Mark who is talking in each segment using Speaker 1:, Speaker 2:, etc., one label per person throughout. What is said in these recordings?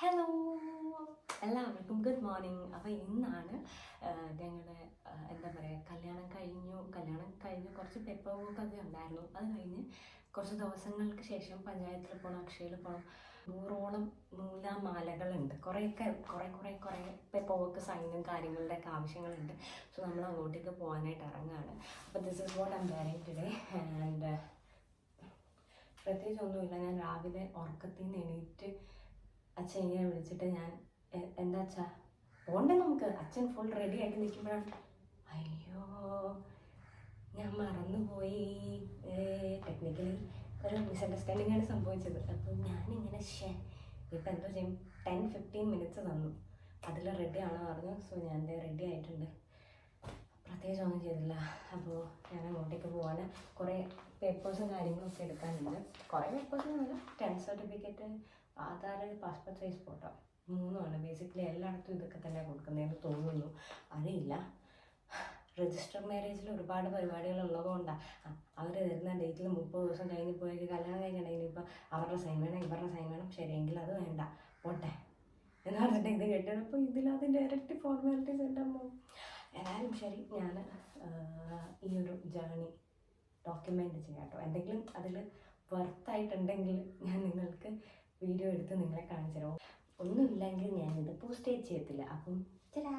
Speaker 1: Hello എല്ലാവർക്കും good morning അപ്പോൾ ഇന്നാണ് ഞങ്ങളുടെ എന്താ പറയുക കല്യാണം കഴിഞ്ഞു. കല്യാണം കഴിഞ്ഞ് കുറച്ച് പെപ്പർ വർക്കൊക്കെ ഉണ്ടായിരുന്നു. അത് കഴിഞ്ഞ് കുറച്ച് ദിവസങ്ങൾക്ക് ശേഷം പഞ്ചായത്തിൽ പോകണം അക്ഷയയിൽ പോകണം നൂറോളം നൂലാമാലകളുണ്ട്. കുറേയൊക്കെ കുറേ കുറേ കുറേ പേപ്പർ വർക്ക് സൈനും കാര്യങ്ങളുടെയൊക്കെ ആവശ്യങ്ങളുണ്ട്. സോ നമ്മൾ അങ്ങോട്ടേക്ക് പോകാനായിട്ട് ഇറങ്ങുകയാണ് അപ്പോൾ this is what I'm wearing today and പ്രത്യേകിച്ച് ഒന്നുമില്ല. ഞാൻ രാവിലെ ഉറക്കത്തിൽ നിന്ന് എണീറ്റ് അച്ഛൻ ഇങ്ങനെ വിളിച്ചിട്ട് ഞാൻ "എ- എന്താ അച്ഛാ? പോണ്ടേ നമുക്ക്. അച്ഛൻ ഫുൾ റെഡി ആയിട്ട് നിൽക്കുമ്പോഴാണ്. അയ്യോ ഞാൻ മറന്നുപോയി. ടെക്നിക്കലി ഒരു മിസ്അണ്ടർസ്റ്റാൻഡിംഗ് ആണ് സംഭവിച്ചത്. അപ്പോൾ ഞാനിങ്ങനെ ഷേ ഇപ്പം എന്തോ ചെയ്യും. ടെൻ ഫിഫ്റ്റീൻ മിനിറ്റ്സ് തന്നു. അതിൽ റെഡി ആണോ പറഞ്ഞു. സോ ഞാൻ റെഡി ആയിട്ടുണ്ട്. പ്രത്യേകിച്ച് ഒന്നും ചെയ്തില്ല. അപ്പോൾ ഞാൻ അങ്ങോട്ടേക്ക് പോകാൻ കുറേ പേപ്പേഴ്സും കാര്യങ്ങളൊക്കെ എടുക്കാനുണ്ട്. കുറേ പേപ്പേഴ്സ് നല്ല tenth certificate Aadhaar passport size photo മൂന്നുമാണ്. ബേസിക്കലി എല്ലായിടത്തും ഇതൊക്കെ തന്നെ കൊടുക്കുന്നതെന്ന് തോന്നുന്നു. അറിയില്ല. രജിസ്റ്റർ മാരേജിൽ ഒരുപാട് പരിപാടികൾ ഉള്ളതുകൊണ്ടാണ് അവർ തരുന്ന ഡേറ്റിൽ മുപ്പത് ദിവസം കഴിഞ്ഞ് പോയി കല്യാണം കഴിഞ്ഞിട്ട് ഇനിയിപ്പോൾ അവരുടെ സൈൻ വേണം ഇവരുടെ സൈൻ വേണം. ശരിയെങ്കിൽ അത് വേണ്ട. പോട്ടെ. എന്ന് പറഞ്ഞിട്ട് ഇത് കേട്ടപ്പോൾ ഇതിലത് ഡയറക്റ്റ് ഫോർമാലിറ്റീസ് അമ്മ. ഏതായാലും ശരി ഞാൻ ഈ ഒരു ജേണി ഡോക്യുമെന്റ് ചെയ്യാം കേട്ടോ. എന്തെങ്കിലും അതിൽ വർത്തായിട്ടുണ്ടെങ്കിൽ ഞാൻ നിങ്ങൾക്ക് വീഡിയോ എടുത്ത് നിങ്ങളെ കാണിച്ചു തരാം ഒന്നുമില്ലെങ്കിൽ ഞാനിത് പോസ്റ്റേജ് ചെയ്യത്തില്ല. അപ്പം ചേരാ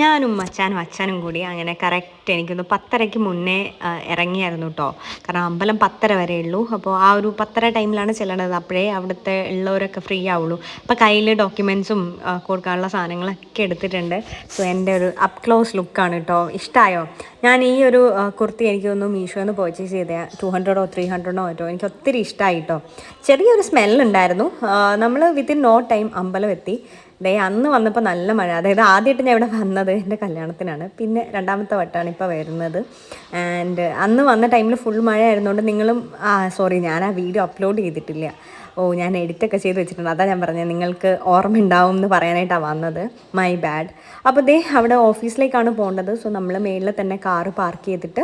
Speaker 2: ഞാനും അച്ഛനും അച്ഛനും കൂടി അങ്ങനെ കറക്റ്റ് എനിക്കൊന്ന് പത്തരയ്ക്ക് മുന്നേ ഇറങ്ങിയായിരുന്നു കേട്ടോ കാരണം അമ്പലം പത്തര വരെ ഉള്ളൂ. അപ്പോൾ ആ ഒരു പത്തര ടൈമിലാണ് ചെല്ലണത് അപ്പോഴേ അവിടുത്തെ ഉള്ളവരൊക്കെ ഫ്രീ ആവുള്ളൂ. അപ്പോൾ കയ്യിൽ ഡോക്യുമെൻസും കൊടുക്കാനുള്ള സാധനങ്ങളൊക്കെ എടുത്തിട്ടുണ്ട്. സോ എന്റെ ഒരു അപ് ക്ലോസ് ലുക്കാണ് കേട്ടോ ഇഷ്ടമായോ ഞാൻ ഈ ഒരു കുർത്തി എനിക്ക് മീഷോ എന്ന് പർച്ചേസ് ചെയ്ത ടു ഹൺഡ്രഡോ ത്രീ ഹൺഡ്രഡോ കേട്ടോ എനിക്ക് ഒത്തിരി ഇഷ്ടമായി കേട്ടോ ചെറിയൊരു സ്മെല്ലുണ്ടായിരുന്നു നമ്മൾ വിത്തിൻ നോ ടൈം അമ്പലം എത്തി. ഡേ അന്ന് വന്നപ്പോൾ നല്ല മഴ. അതായത് ആദ്യമായിട്ട് ഞാൻ ഇവിടെ വന്നത് എന്റെ കല്യാണത്തിനാണ്. പിന്നെ രണ്ടാമത്തെ വട്ടമാണ് ഇപ്പോൾ വരുന്നത്. ആൻഡ് അന്ന് വന്ന ടൈമിൽ ഫുൾ മഴ ആയിരുന്നുകൊണ്ട് നിങ്ങളും സോറി ഞാൻ ആ വീഡിയോ അപ്ലോഡ് ചെയ്തിട്ടില്ല. ഓ ഞാൻ എഡിറ്റൊക്കെ ചെയ്ത് വെച്ചിട്ടുണ്ട്. അതാ ഞാൻ പറഞ്ഞത്. നിങ്ങൾക്ക് ഓർമ്മ ഉണ്ടാവും എന്ന് പറയാനായിട്ടാണ് വന്നത്. മൈ ബാഡ് അപ്പോൾ ദേ അവിടെ ഓഫീസിലേക്കാണ് പോകേണ്ടത്. സോ നമ്മൾ മേളിൽ തന്നെ കാറ് പാർക്ക് ചെയ്തിട്ട്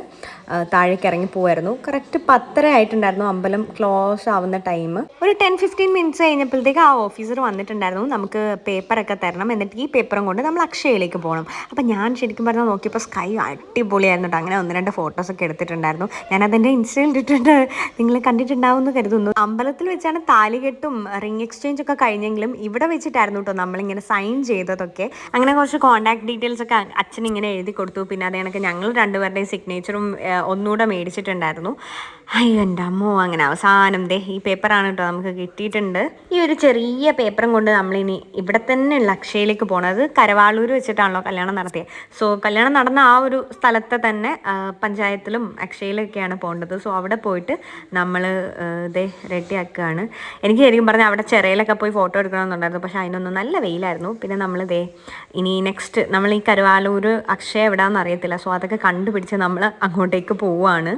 Speaker 2: താഴേക്ക് ഇറങ്ങി പോവായിരുന്നു. കറക്റ്റ് പത്തര ആയിട്ടുണ്ടായിരുന്നു അമ്പലം ക്ലോസ് ആവുന്ന ടൈം ഒരു ടെൻ ഫിഫ്റ്റീൻ മിനിറ്റ്സ് കഴിഞ്ഞപ്പോഴത്തേക്ക് ആ ഓഫീസർ വന്നിട്ടുണ്ടായിരുന്നു. നമുക്ക് പേപ്പറൊക്കെ തരണം. എന്നിട്ട് ഈ പേപ്പറും കൊണ്ട് നമ്മൾ അക്ഷയയിലേക്ക് പോകണം. അപ്പോൾ ഞാൻ ശരിക്കും പറഞ്ഞാൽ നോക്കിയപ്പോൾ സ്കൈ അടിപൊളിയായിരുന്നു കേട്ടോ അങ്ങനെ ഒന്ന് രണ്ട് ഫോട്ടോസൊക്കെ എടുത്തിട്ടുണ്ടായിരുന്നു. ഞാൻ അതിന്റെ ഇൻസ്റ്റയിൽ ഇട്ടിട്ടുണ്ട് നിങ്ങൾ കണ്ടിട്ടുണ്ടാവും എന്ന് കരുതുന്നു. അമ്പലത്തിൽ വെച്ചാണ് താലികെട്ടും റിംഗ് എക്സ്ചേഞ്ച് ഒക്കെ കഴിഞ്ഞെങ്കിലും ഇവിടെ വെച്ചിട്ടായിരുന്നു കേട്ടോ നമ്മളിങ്ങനെ സൈൻ ചെയ്തതൊക്കെ. അങ്ങനെ കുറച്ച് കോൺടാക്ട് ഡീറ്റെയിൽസ് ഒക്കെ അച്ഛൻ ഇങ്ങനെ എഴുതി കൊടുത്തു. പിന്നെ അത് കണക്ക് ഞങ്ങൾ രണ്ടുപേരുടെയും സിഗ്നേച്ചറും ഒന്നുകൂടെ മേടിച്ചിട്ടുണ്ടായിരുന്നു. അയ്യോ എന്റെ അമ്മോ അങ്ങനെ അവസാനം ദേ ഈ പേപ്പറാണ് കേട്ടോ നമുക്ക് കിട്ടിയിട്ടുണ്ട്. ഈ ഒരു ചെറിയ പേപ്പറും കൊണ്ട് നമ്മളിനി ഇവിടെ തന്നെയുള്ള അക്ഷയയിലേക്ക് പോകണത് കരവാളൂർ വെച്ചിട്ടാണല്ലോ കല്യാണം നടത്തിയത് സോ കല്യാണം നടന്ന ആ ഒരു സ്ഥലത്തെ തന്നെ പഞ്ചായത്തിലും അക്ഷയയിലൊക്കെയാണ് പോകേണ്ടത്. സോ അവിടെ പോയിട്ട് നമ്മൾ ഇതേ റെഡിയാക്കുകയാണ് എനിക്ക് ശരിക്കും പറഞ്ഞാൽ അവിടെ ചിറയിലൊക്കെ പോയി ഫോട്ടോ എടുക്കണമെന്നുണ്ടായിരുന്നു. പക്ഷേ അതിനൊന്നും നല്ല വെയിലായിരുന്നു. പിന്നെ നമ്മൾ ദേ ഇനി നെക്സ്റ്റ് നമ്മൾ ഈ കരുവാലൂർ അക്ഷയ എവിടെയാണെന്ന് അറിയത്തില്ല സോ അതൊക്കെ കണ്ടുപിടിച്ച് നമ്മൾ അങ്ങോട്ടേക്ക് പോവുകയാണ്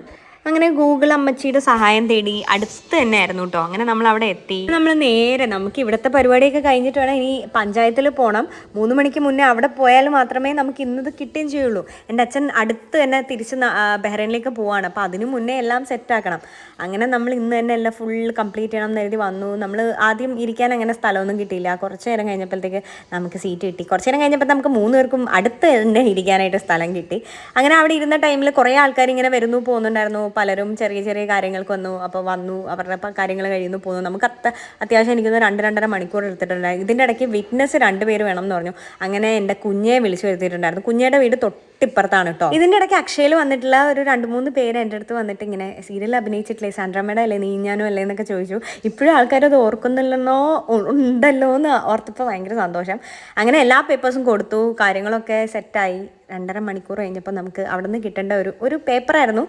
Speaker 2: അങ്ങനെ ഗൂഗിൾ അമ്മച്ചിയുടെ സഹായം തേടി അടുത്ത് തന്നെ ആയിരുന്നു കേട്ടോ അങ്ങനെ നമ്മൾ അവിടെ എത്തി. നമ്മൾ നേരെ നമുക്ക് ഇവിടുത്തെ പരിപാടിയൊക്കെ കഴിഞ്ഞിട്ട് വേണം ഇനി പഞ്ചായത്തിൽ പോകണം മൂന്ന് മണിക്ക് മുന്നേ അവിടെ പോയാൽ മാത്രമേ നമുക്ക് ഇന്നത് കിട്ടുകയും ചെയ്യുള്ളൂ. എന്റെ അച്ഛൻ അടുത്ത് തന്നെ തിരിച്ച് ബഹ്റൈനിലേക്ക് പോവാണ്. അപ്പോൾ അതിന് മുന്നേ എല്ലാം സെറ്റാക്കണം അങ്ങനെ നമ്മൾ ഇന്ന് തന്നെ എല്ലാം ഫുൾ കംപ്ലീറ്റ് ചെയ്യണം എന്ന് വന്നു. നമ്മൾ ആദ്യം ഇരിക്കാൻ അങ്ങനെ സ്ഥലമൊന്നും കിട്ടിയില്ല. കുറച്ച് നേരം കഴിഞ്ഞപ്പോഴത്തേക്ക് നമുക്ക് സീറ്റ് കിട്ടി. കുറച്ച് നേരം കഴിഞ്ഞപ്പോൾ നമുക്ക് മൂന്ന് പേർക്കും അടുത്ത് തന്നെ ഇരിക്കാനായിട്ട് സ്ഥലം കിട്ടി. അങ്ങനെ അവിടെ ഇരുന്ന ടൈമിൽ കുറേ ആൾക്കാർ ഇങ്ങനെ വരുന്നു പോകുന്നുണ്ടായിരുന്നു. പലരും ചെറിയ ചെറിയ കാര്യങ്ങൾക്ക് വന്നു. അപ്പോൾ വന്നു അവരുടെ കാര്യങ്ങൾ കഴിയുന്നു പോകുന്നു നമുക്ക് അത്ത അത്യാവശ്യം എനിക്കൊന്ന് രണ്ട് രണ്ടര മണിക്കൂർ എടുത്തിട്ടുണ്ടായിരുന്നു ഇതിന്റെ ഇടയ്ക്ക് വിറ്റ്നസ് രണ്ട് പേര് വേണം എന്ന് പറഞ്ഞു. അങ്ങനെ എന്റെ കുഞ്ഞെ വിളിച്ചു വരുത്തിയിട്ടുണ്ടായിരുന്നു. കുഞ്ഞയുടെ വീട് തൊട്ടിപ്പുറത്താണ് കേട്ടോ ഇതിന്റെ ഇടയ്ക്ക് അക്ഷയിൽ വന്നിട്ടുള്ള ഒരു രണ്ട് മൂന്ന് പേര് എന്റെ അടുത്ത് വന്നിട്ട് ഇങ്ങനെ സീരിയൽ അഭിനയിച്ചിട്ടില്ലേ? സാൻഡ്രമ്മയുടെ അല്ലേ? നീ ഞാനും അല്ലേ? എന്നൊക്കെ ചോദിച്ചു. ഇപ്പോഴും ആൾക്കാർ അത് ഓർക്കുന്നില്ലെന്നോ? ഉണ്ടല്ലോ എന്ന് ഓർത്തപ്പോൾ ഭയങ്കര സന്തോഷം. അങ്ങനെ എല്ലാ പേപ്പേഴ്സും കൊടുത്തു. കാര്യങ്ങളൊക്കെ സെറ്റായി രണ്ടര മണിക്കൂർ കഴിഞ്ഞപ്പോൾ നമുക്ക് അവിടെ നിന്ന് കിട്ടേണ്ട ഒരു ഒരു പേപ്പറായിരുന്നു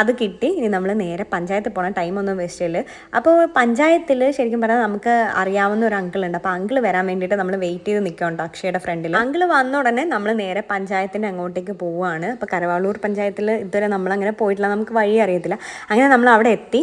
Speaker 2: അത് കിട്ടി. ഇനി നമ്മൾ നേരെ പഞ്ചായത്തിൽ പോകണം ടൈമൊന്നും വേസ്റ്റ് ചെയ്യൽ. അപ്പോൾ പഞ്ചായത്തിൽ ശരിക്കും പറഞ്ഞാൽ നമുക്ക് അറിയാവുന്ന ഒരു അങ്കിൾ ഉണ്ട്. അപ്പോൾ അങ്കിൾ വരാൻ വേണ്ടിയിട്ട് നമ്മൾ വെയിറ്റ് ചെയ്ത് നിൽക്കുന്നുണ്ട് അക്ഷയുടെ ഫ്രണ്ടിൽ അങ്കിൾ വന്ന ഉടനെ നമ്മൾ നേരെ പഞ്ചായത്തിന്റെ അങ്ങോട്ടേക്ക് പോവുകയാണ് അപ്പോൾ കരവാളൂർ പഞ്ചായത്തിൽ ഇതുവരെ നമ്മളങ്ങനെ പോയിട്ടില്ല. നമുക്ക് വഴി അറിയത്തില്ല. അങ്ങനെ നമ്മൾ അവിടെ എത്തി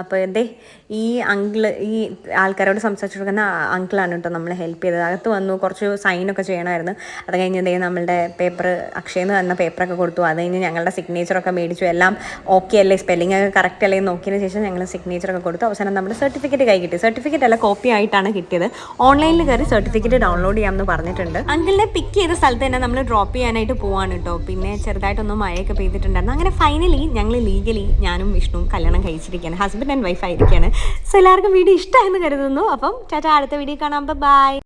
Speaker 2: അപ്പോൾ എന്തേ ഈ അങ്കിൾ ഈ ആൾക്കാരോട് സംസാരിച്ചു കൊടുക്കുന്ന അങ്കിളാണ് കേട്ടോ നമ്മളെ ഹെൽപ്പ് ചെയ്തത്. അകത്ത് വന്നു കുറച്ച് സൈനൊക്കെ ചെയ്യണമായിരുന്നു. അത് കഴിഞ്ഞ് ദേ നമ്മളുടെ പേപ്പർ അക്ഷയെന്ന് തന്ന പേപ്പറൊക്കെ കൊടുത്തു. അത് കഴിഞ്ഞ് ഞങ്ങളുടെ സിഗ്നേച്ചറൊക്കെ മേടിച്ചു. എല്ലാം ഓക്കെ അല്ലേ? സ്പെല്ലിംഗ് ഒക്കെ കറക്റ്റ് അല്ലേ നോക്കിയതിന് ശേഷം ഞങ്ങൾ സിഗ്നേച്ചറൊക്കെ കൊടുത്തു. അവസാനം നമ്മുടെ സർട്ടിഫിക്കറ്റ് കൈ കിട്ടി. സർട്ടിഫിക്കറ്റ് അല്ല കോപ്പി ആയിട്ടാണ് കിട്ടിയത്. ഓൺലൈനിൽ കയറി സർട്ടിഫിക്കറ്റ് ഡൗൺലോഡ് ചെയ്യാമെന്ന് പറഞ്ഞിട്ടുണ്ട്. അങ്കിളിനെ പിക്ക് ചെയ്ത സ്ഥലത്ത് തന്നെ നമ്മൾ ഡ്രോപ്പ് ചെയ്യാനായിട്ട് പോവാണ് കേട്ടോ. പിന്നെ ചെറുതായിട്ടൊന്ന് മഴയൊക്കെ പെയ്തിട്ടുണ്ടായിരുന്നു. അങ്ങനെ ഫൈനലി ഞങ്ങൾ ലീഗലി ഞാനും വിഷ്ണുവും കല്യാണം കഴിച്ചിരിക്കുകയാണ്. ഹസ്ബൻഡ് ആൻഡ് വൈഫ് ആയിരിക്കുകയാണ്. സോ എല്ലാവർക്കും വീഡിയോ ഇഷ്ടമായെന്ന് കരുതുന്നു. അപ്പം ചേട്ടാ അടുത്ത വീഡിയോ കാണാം. ബൈ